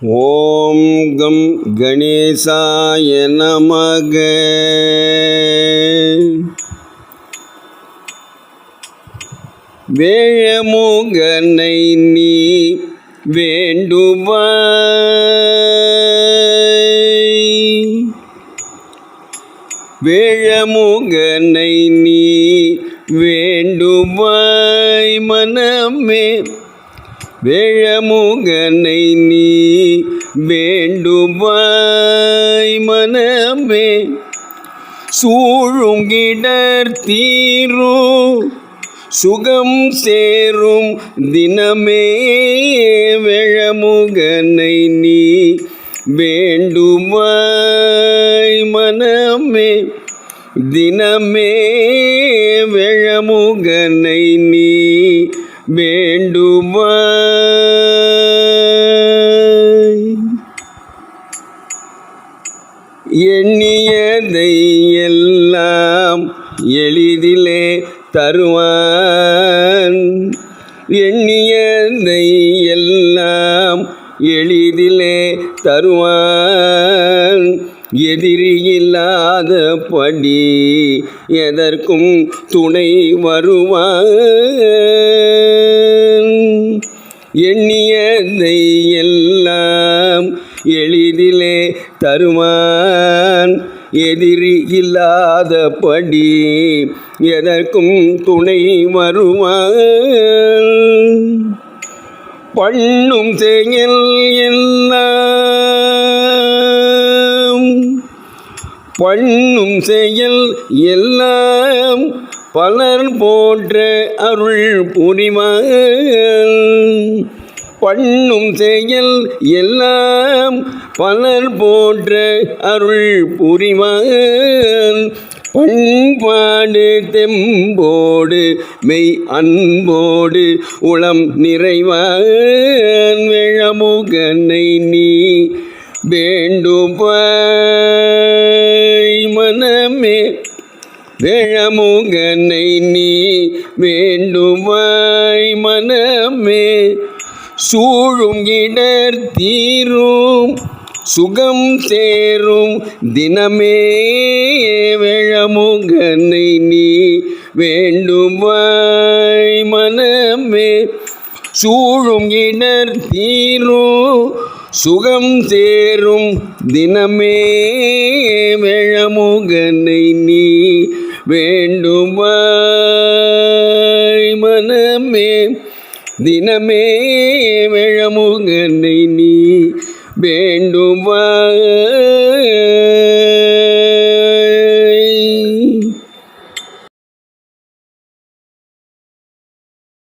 ஓம் come கணேசாய நமக. வேழமுகனை நீ வேண்டுவாய் வேழமுகனை நீ வேண்டுவாய் மனமே வேழமுகனை நீ வேண்டுவாய் மனமே. சூழுங்கிடர் தீரும் சுகம் சேரும் தினமே. வேழமுகனை நீ வேண்டுவாய் மனமே. தினமே வேழமுகனை எண்ணியதை எல்லாம் எளிதிலே தருவான். எண்ணியதை எல்லாம் எளிதிலே தருவான். எதிரியில்லாத படி எதற்கும் துணை வருவான். எண்ணியதை எல்லாம் எளிதிலே தருவான். எதிரி இல்லாதபடி எதற்கும் துணை வருவான் பண்ணும் செயல் எல்லாம் பண்ணும் செயல் எல்லாம் பலர் போன்ற அருள் புரிவான் பண்ணும் செயல் எல்லாம் பலர் போன்ற அருள் புரிவான். பண்பாடு தெம்போடு மெய் அன்போடு உளம் நிறைவான். விழமுகனை நீ வேண்டுபாய் மனமே விழமுகனை நீ வேண்டுவாய் மனமே. சூழும் இடர் தீரும் சுகம் சேரும். தினமே விழமுகனை நீ வேண்டுமாய் மனமே. சூழும் இடர் தீரும் சுகம் சேரும். தினமே விழமுகனை நீ வேண்டுமாய் மனமே. தினமே வேழமுகனை நீ வேண்டுமா